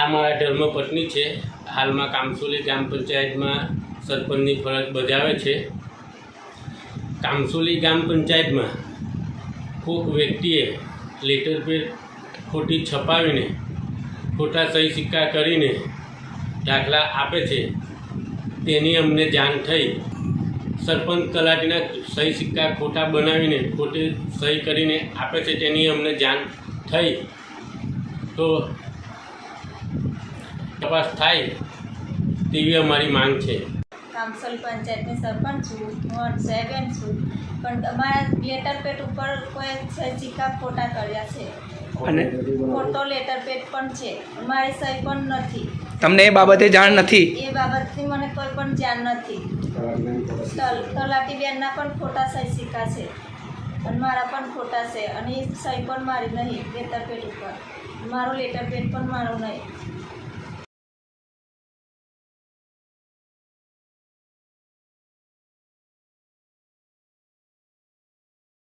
આ મારા ધર્મપત્ની છે. હાલમાં કામસુલી ગ્રામ પંચાયતમાં સરપંચની ફરજ બજાવે છે. કામસુલી ગ્રામ પંચાયતમાં કોઈક વ્યક્તિએ લેટર પેડ ખોટી છપાવીને, ખોટા સહી સિક્કા કરીને દાખલા આપે છે. તેની અમને જાણ થઈ. સરપંચ તલાટીના સહી સિક્કા ખોટા બનાવીને, ખોટી સહી કરીને આપે છે, તેની અમને જાણ થઈ. તો તપાસ થાય તેવી અમારી માંગ છે. કામસલ પંચાયતની સરપંચ છું હું સેવન છું. પણ અમારા લેટર પેડ ઉપર કોઈ સહી ફોટા કર્યા છે? અને? ખોટો લેટર પેડ પણ છે. મારી સહી પણ નથી. તમને એ બાબતે જાણ નથી? એ બાબતની મને કોઈ પણ જાણ નથી. તલ- તલાટી બેનના પણ ખોટા સહી સિક્કા છે. અને મારા પણ ખોટા છે અને એ સહી પણ મારી નહીં લેટર પેડ ઉપર. મારો લેટર પેડ પણ મારો નહીં.